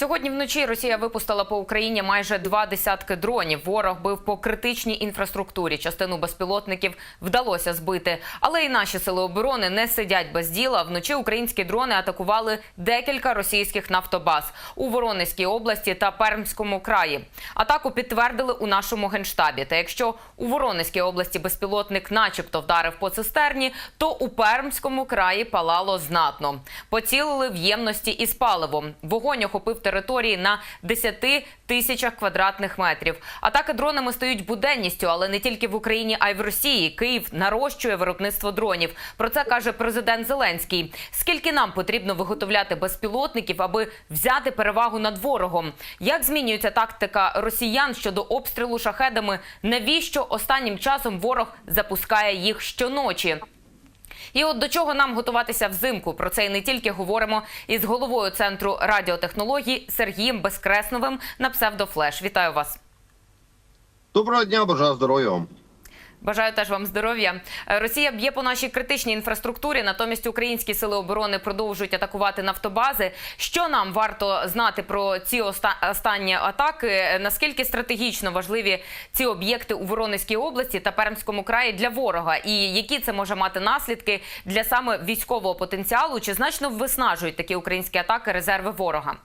Сьогодні вночі Росія випустила по Україні майже два десятки дронів. Ворог бив по критичній інфраструктурі. Частину безпілотників вдалося збити. Але і наші сили оборони не сидять без діла. Вночі українські дрони атакували декілька російських нафтобаз у Воронезькій області та Пермському краї. Атаку підтвердили у нашому генштабі. Та якщо у Воронезькій області безпілотник, начебто, вдарив по цистерні, то у Пермському краї палало знатно. Поцілили в ємності із паливом. Вогонь охопив території на 10 тисячах квадратних метрів. Атаки дронами стають буденністю, але не тільки в Україні, а й в Росії. Київ нарощує виробництво дронів. Про це каже президент Зеленський. Скільки нам потрібно виготовляти безпілотників, аби взяти перевагу над ворогом? Як змінюється тактика росіян щодо обстрілу шахедами? Навіщо останнім часом ворог запускає їх щоночі? І от до чого нам готуватися взимку? Про це і не тільки говоримо із головою центру радіотехнологій Сергієм Безкресновим на псевдофлеш. Вітаю вас. Доброго дня, бажаю здоров'я вам. Бажаю теж вам здоров'я. Е, Росія б'є по нашій критичній інфраструктурі. Натомість українські сили оборони продовжують атакувати нафтобази. Що нам варто знати про ці останні атаки? Наскільки стратегічно важливі ці об'єкти у Воронезькій області та Пермському краї для ворога? І які це може мати наслідки для саме військового потенціалу? Чи значно виснажують такі українські атаки резерви ворога?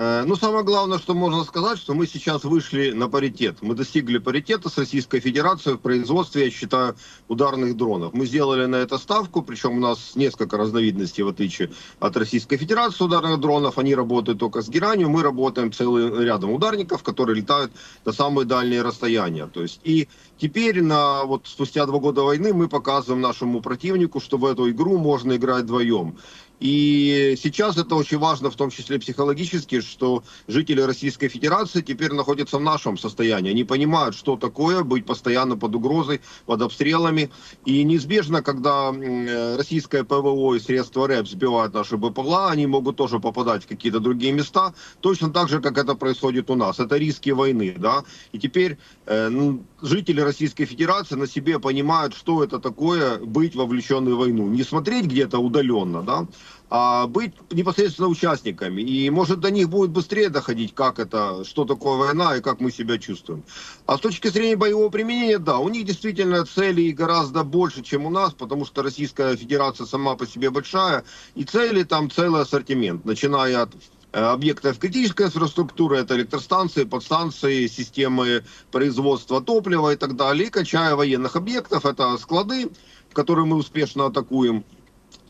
Э, Ну, самое главное, что можно сказать, что мы сейчас вышли на паритет. Мы достигли паритета с Российской Федерацией в производстве, я считаю, ударных дронов. Мы сделали на это ставку, причем у нас несколько разновидностей, в отличие от Российской Федерации ударных дронов. Они работают только с геранью, мы работаем целым рядом ударников, которые летают на самые дальние расстояния. То есть и теперь, на, вот спустя два года войны, мы показываем нашему противнику, что в эту игру можно играть вдвоем. И сейчас это очень важно, в том числе психологически, что жители Российской Федерации теперь находятся в нашем состоянии. Они понимают, что такое быть постоянно под угрозой, под обстрелами. И неизбежно, когда э, российское ПВО и средства РЭП сбивают наши БПЛА, они могут тоже попадать в какие-то другие места, точно так же, как это происходит у нас. Это риски войны, да. И теперь э, ну, жители Российской Федерации на себе понимают, что это такое быть вовлеченной в войну. Не смотреть где-то удаленно, да, а быть непосредственно участниками. И может до них будет быстрее доходить, как это, что такое война и как мы себя чувствуем. А с точки зрения боевого применения, да, у них действительно целей гораздо больше, чем у нас, потому что Российская Федерация сама по себе большая, и цели там целый ассортимент, начиная от э, объектов критической инфраструктуры, это электростанции, подстанции, системы производства топлива и так далее, и качая военных объектов, это склады, которые мы успешно атакуем,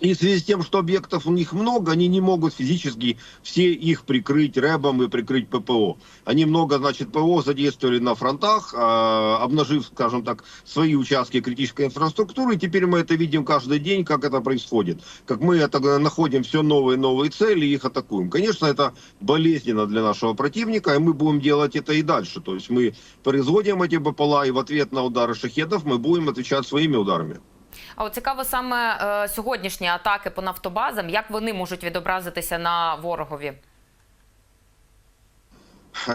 и в связи с тем, что объектов у них много, они не могут физически все их прикрыть рэбом и прикрыть ППО. Они много, значит, ПВО задействовали на фронтах, а, обнажив, скажем так, свои участки критической инфраструктуры. И теперь мы это видим каждый день, как это происходит. Как мы это, находим все новые и новые цели и их атакуем. Конечно, это болезненно для нашего противника, и мы будем делать это и дальше. То есть мы производим эти БПЛА, и в ответ на удары шахедов мы будем отвечать своими ударами. А от цікаво саме е, сьогоднішні атаки по нафтобазам, як вони можуть відобразитися на ворогові?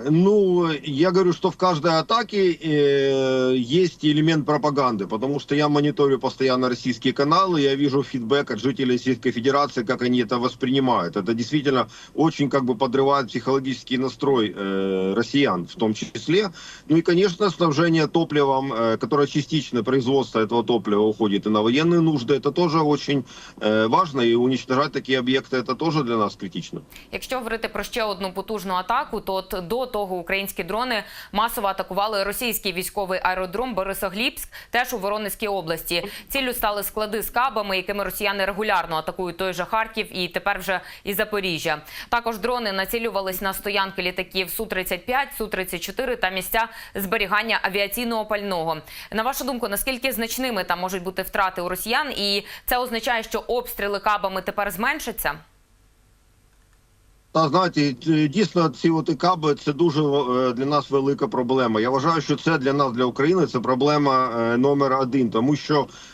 Ну, я говорю, что в каждой атаке э, есть элемент пропаганды, потому что я мониторю постоянно российские каналы, я вижу фидбэк от жителей Российской Федерации, как они это воспринимают. Это действительно очень как бы подрывает психологический настрой э, россиян в том числе. Ну и, конечно, снабжение топливом, э, которое частично производство этого топлива уходит и на военные нужды, это тоже очень э, важно, и уничтожать такие объекты, это тоже для нас критично. Якщо говорити про ще одну потужну атаку, то от до того українські дрони масово атакували російський військовий аеродром Борисоглібськ, теж у Воронезькій області. Ціллю стали склади з кабами, якими росіяни регулярно атакують той же Харків і тепер вже і Запоріжжя. Також дрони націлювались на стоянки літаків су 35 су 34 та місця зберігання авіаційного пального. На вашу думку, наскільки значними там можуть бути втрати у росіян, і це означає, що обстріли кабами тепер зменшаться? Та знаєте, дійсно ці от каби це дуже е, для нас велика проблема. Я вважаю, що це для нас, для України, це проблема е, номер один, тому що Е,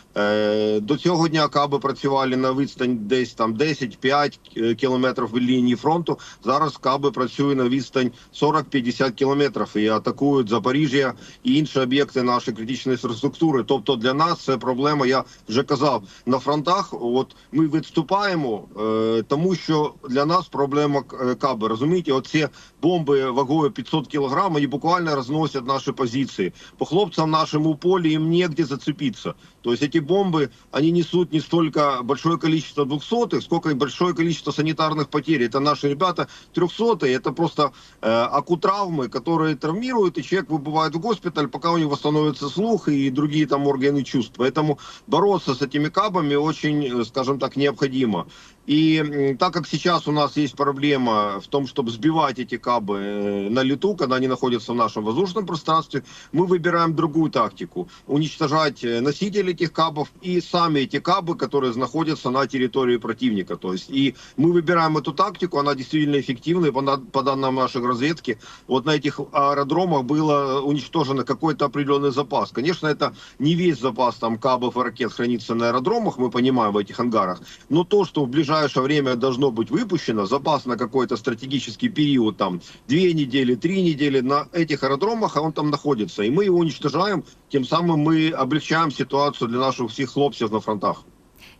До цього дня каби працювали на відстань десь там 10-5 е, кілометрів від лінії фронту. Зараз каби працюють на відстань 40-50 кілометрів і атакують Запоріжжя і інші об'єкти нашої критичної інфраструктури. Тобто для нас це проблема. Я вже казав на фронтах. От ми відступаємо, е, тому що для нас проблема е, каби. Розумієте, оці бомби вагою 500 кілограм, вони буквально розносять наші позиції. По хлопцам нашим у полі їм негде зацепиться. То есть эти бомбы, они несут не столько большое количество двухсотых, сколько и большое количество санитарных потерь. Это наши ребята трехсотые, это просто э, акутравмы, которые травмируют, и человек выбывает в госпиталь, пока у него восстановится слух и другие там органы чувств. Поэтому бороться с этими кабами очень, э, скажем так, необходимо. И м, так как сейчас у нас есть проблема в том, чтобы сбивать эти кабы э, на лету, когда они находятся в нашем воздушном пространстве, мы выбираем другую тактику. Уничтожать э, носители этих кабов и сами эти кабы, которые находятся на территории противника. То есть, и мы выбираем эту тактику, она действительно эффективна. И по, данным нашей разведки, вот на этих аэродромах было уничтожено какой-то определенный запас. Конечно, это не весь запас там кабов и ракет хранится на аэродромах, мы понимаем, в этих ангарах. Но то, что в ближайшее время должно быть выпущено, запас на какой-то стратегический период, там, две недели, три недели, на этих аэродромах, а он там находится. И мы его уничтожаем, тем самым мы облегчаем ситуацию для наших всех хлопців на фронтах.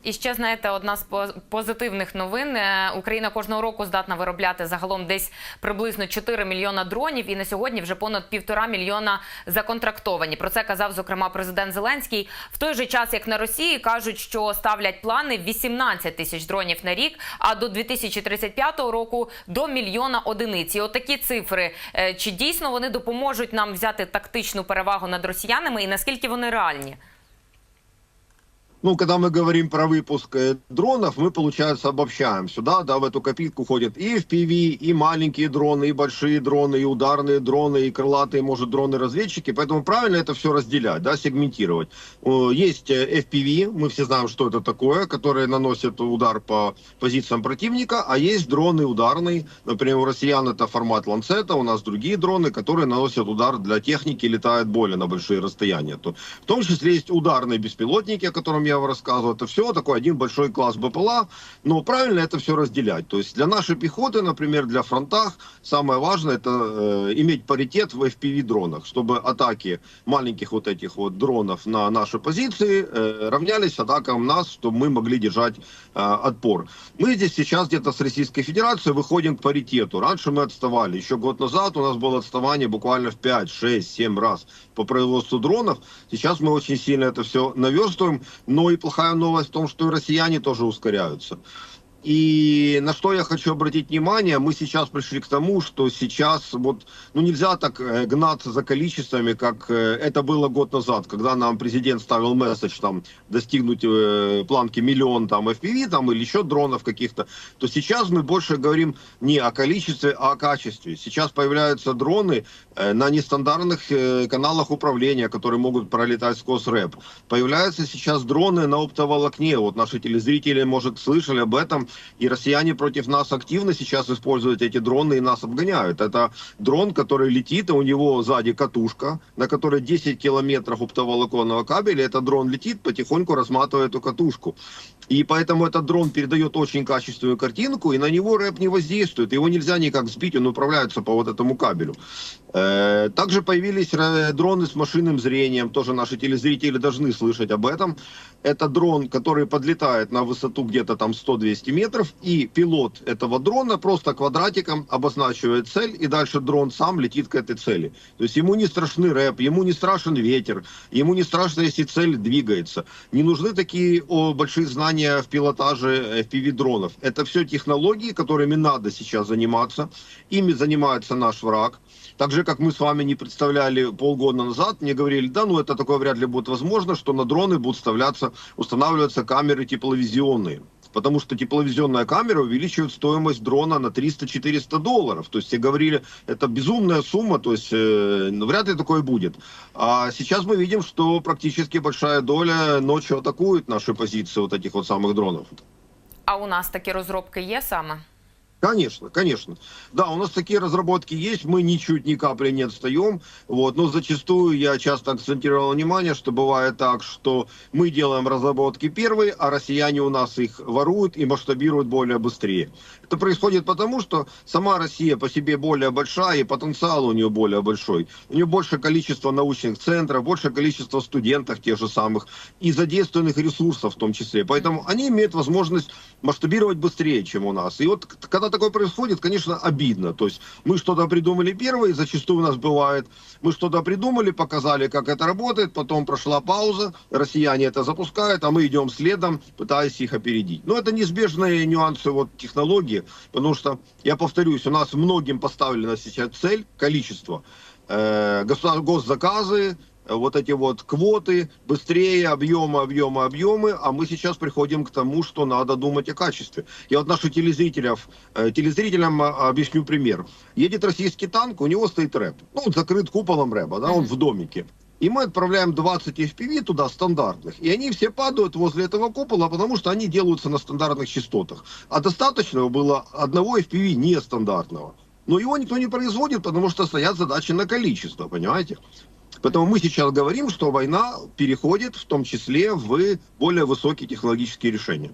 І ще знаєте, одна з позитивних новин. Е, Україна кожного року здатна виробляти загалом десь приблизно 4 мільйона дронів. І на сьогодні вже понад півтора мільйона законтрактовані. Про це казав зокрема президент Зеленський. В той же час, як на Росії, кажуть, що ставлять плани 18 тисяч дронів на рік, а до 2035 року до мільйона одиниць. І отакі цифри. Е, Чи дійсно вони допоможуть нам взяти тактичну перевагу над росіянами, і наскільки вони реальні? Ну, когда мы говорим про выпуск э, дронов, мы, получается, обобщаем сюда, да, в эту копилку ходят и FPV, и маленькие дроны, и большие дроны, и ударные дроны, и крылатые, может, дроны-разведчики. Поэтому правильно это все разделять, да, сегментировать. О, Есть э, FPV, мы все знаем, что это такое, которые наносят удар по позициям противника, а есть дроны ударные. Например, у россиян это формат ланцета, у нас другие дроны, которые наносят удар для техники, летают более на большие расстояния. То, в том числе есть ударные беспилотники, о котором я вам рассказывал. Это все такой один большой класс БПЛА. Но правильно это все разделять. То есть для нашей пехоты, например, для фронтах, самое важное это э, иметь паритет в FPV-дронах, чтобы атаки маленьких вот этих вот дронов на наши позиции э, равнялись атакам нас, чтобы мы могли держать э, отпор. Мы здесь сейчас где-то с Российской Федерацией выходим к паритету. Раньше мы отставали. Еще год назад у нас было отставание буквально в 5, 6, 7 раз по производству дронов. Сейчас мы очень сильно это все наверстываем. Но и плохая новость в том, что и россияне тоже ускоряются. И на что я хочу обратить внимание, мы сейчас пришли к тому, что сейчас вот, ну нельзя так э, гнаться за количествами, как э, это было год назад, когда нам президент ставил месседж там достигнуть э, планки миллион там FPV там или еще дронов каких-то, то сейчас мы больше говорим не о количестве, а о качестве. Сейчас появляются дроны на нестандартных э, каналах управления, которые могут пролетать сквозь рэп. Появляются сейчас дроны на оптоволокне. Вот наши телезрители, может, слышали об этом. И россияне против нас активно сейчас используют эти дроны и нас обгоняют. Это дрон, который летит, и у него сзади катушка, на которой 10 километров оптоволоконного кабеля. Этот дрон летит, потихоньку разматывая эту катушку. И поэтому этот дрон передает очень качественную картинку, и на него рэп не воздействует. Его нельзя никак сбить, он управляется по вот этому кабелю. Э, Также появились э, дроны с машинным зрением, тоже наши телезрители должны слышать об этом. Это дрон, который подлетает на высоту где-то там 100-200 метров, и пилот этого дрона просто квадратиком обозначивает цель, и дальше дрон сам летит к этой цели. То есть ему не страшный рэп, ему не страшен ветер, ему не страшно, если цель двигается. Не нужны такие о, большие знания в пилотаже FPV-дронов. Это все технологии, которыми надо сейчас заниматься. Ими занимается наш враг. Так же, как мы с вами не представляли полгода назад, мне говорили, да, ну это такое вряд ли будет возможно, что на дроны будут вставляться, устанавливаться камеры тепловизионные. Потому что тепловизионная камера увеличивает стоимость дрона на 300-400 долларов. То есть все говорили, это безумная сумма, то есть э, ну, вряд ли такое будет. А сейчас мы видим, что практически большая доля ночью атакует наши позиции вот этих вот самых дронов. А у нас такі розробки є саме? Конечно, конечно. Да, у нас такие разработки есть, мы ничуть ни капли не отстаем. Вот, но зачастую я часто акцентировал внимание, что бывает так, что мы делаем разработки первые, а россияне у нас их воруют и масштабируют более быстрее. Это происходит потому, что сама Россия по себе более большая и потенциал у нее более большой. У нее больше количество научных центров, больше количество студентов тех же самых и задействованных ресурсов в том числе. Поэтому они имеют возможность масштабировать быстрее, чем у нас. И вот когда такое происходит, конечно, обидно. То есть мы что-то придумали первые, зачастую у нас бывает, мы что-то придумали, показали, как это работает, потом прошла пауза, россияне это запускают, а мы идем следом, пытаясь их опередить. Но это неизбежные нюансы вот технологии, потому что, я повторюсь, у нас многим поставлена сейчас цель, количество, э, госзаказы, вот эти вот квоты, быстрее, объемы, объемы, объемы, а мы сейчас приходим к тому, что надо думать о качестве. Я вот телезрителей, э, телезрителям э, объясню пример. Едет российский танк, у него стоит рэп. Ну, он закрыт куполом рэба, да, он в домике. И мы отправляем 20 FPV туда стандартных. И они все падают возле этого купола, потому что они делаются на стандартных частотах. А достаточно было одного FPV нестандартного. Но его никто не производит, потому что стоят задачи на количество, понимаете? Поэтому мы сейчас говорим, что война переходит в том числе в более высокие технологические решения.